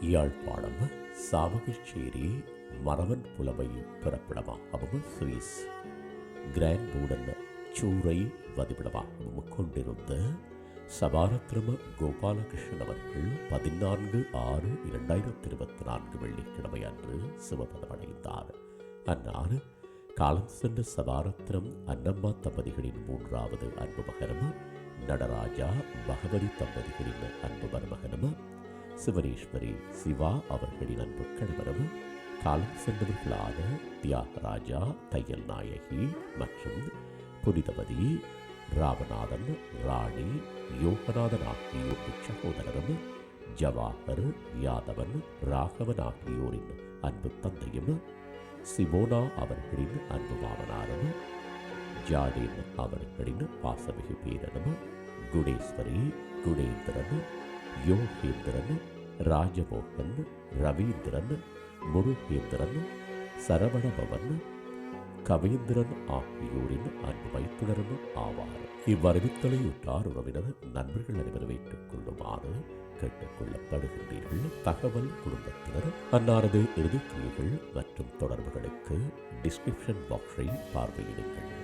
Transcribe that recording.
யாழ்ப்பாணம் சாவகச்சேரி மரவன் புலமை பிறப்பிடமாகவும் சுவிஸ். கிரான்பூடன் சூரை வதிவிடமாகவும் கொண்டிருந்த சபாரத்ரம கோபாலகிருஷ்ணன் அவர்கள் பதினான்கு ஆறு இரண்டாயிரத்தி இருபத்தி நான்கு வெள்ளிக்கிழமை அன்று சிவபதமடைந்தார். அன்னார் காலம் சென்ற சபாரத்ரம் அன்னம்மா தம்பதிகளின் மூன்றாவது அன்பு மகனும் நடராஜா பகவதி தம்பதிகளின் அன்பு மருமகனும் சிவனேஸ்வரி சிவா அவர்களின் அன்பு கணவரும் காலம் சென்றவர்களான தியாகராஜா தையல் நாயகி மற்றும் புனிதவதி ராமநாதன் ராணி யோகநாதன் ஆகியோர் சகோதரரும் ஜவாஹர் யாதவன் ராகவன் ஆகியோரின் அன்பு தந்தையும் சிமோனா அவர்களின் அன்பு மாமனாரும் ஜாடேன் அவர்களின் பாசமிகு பேரனும் குணேஸ்வரி குணேந்திரன் யோகேந்திரன் ராஜமோகன் ரவீந்திரன் முருகேந்திரன் சரவணபவன் கவேந்திரன் ஆகியோரின் அன்பு மைத்துணரும் ஆவார். இவ்வறிவித்தலையுற்றார் உறவினர் நண்பர்கள் அனைவரும் கொள்ளுமாறு கேட்டுக் கொள்ளப்படுகின்றீர்கள் தகவல் குடும்பத்தினர் அன்னாரது இறுதிக்கிரியைகள் மற்றும் தொடர்புகளுக்கு டிஸ்கிரிப்ஷன் பாக்ஸை பார்வையிடுங்கள்.